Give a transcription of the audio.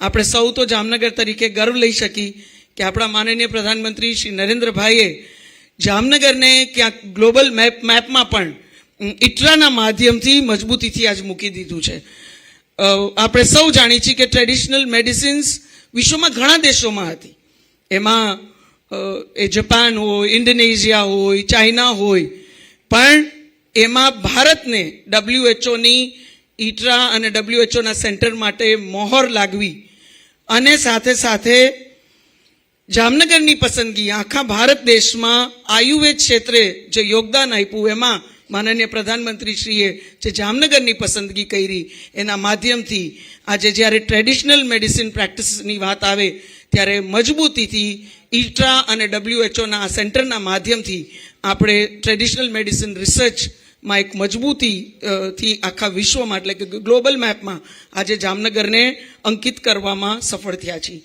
આપણે સૌ તો જામનગર તરીકે ગર્વ લઈ શકી કે આપણા માનનીય પ્રધાનમંત્રી શ્રી નરેન્દ્રભાઈએ જામનગરને ક્યાંક ગ્લોબલ મેપ મેપમાં પણ ઇટરાના માધ્યમથી મજબૂતીથી આજ મૂકી દીધું છે. આપણે સૌ જાણીએ છીએ કે ટ્રેડિશનલ મેડિસિન્સ વિશ્વમાં ઘણા દેશોમાં હતી. એમાં એ જપાન હોય, ઇન્ડોનેશિયા હોય, ચાઇના હોય, પણ એમાં ભારતને ડબ્લ્યુએચઓની ઈટરા અને ડબ્લ્યુએચઓના સેન્ટર માટે મોહર લાગવી અને સાથે સાથે જામનગરની પસંદગી આખા ભારત દેશમાં આયુર્વેદ ક્ષેત્રે જે યોગદાન આપ્યું, એમાં માનનીય પ્રધાનમંત્રીશ્રીએ જે જામનગરની પસંદગી કરી, એના માધ્યમથી આજે જ્યારે ટ્રેડિશનલ મેડિસિન પ્રેક્ટિસની વાત આવે, ત્યારે મજબૂતીથી ઇટ્રા અને ડબલ્યુએચઓના આ સેન્ટરના માધ્યમથી આપણે ટ્રેડિશનલ મેડિસિન રિસર્ચમાં એક મજબૂતી થી આખા વિશ્વમાં, એટલે કે ગ્લોબલ મેપમાં આજે જામનગરને અંકિત કરવામાં સફળ થયા છીએ.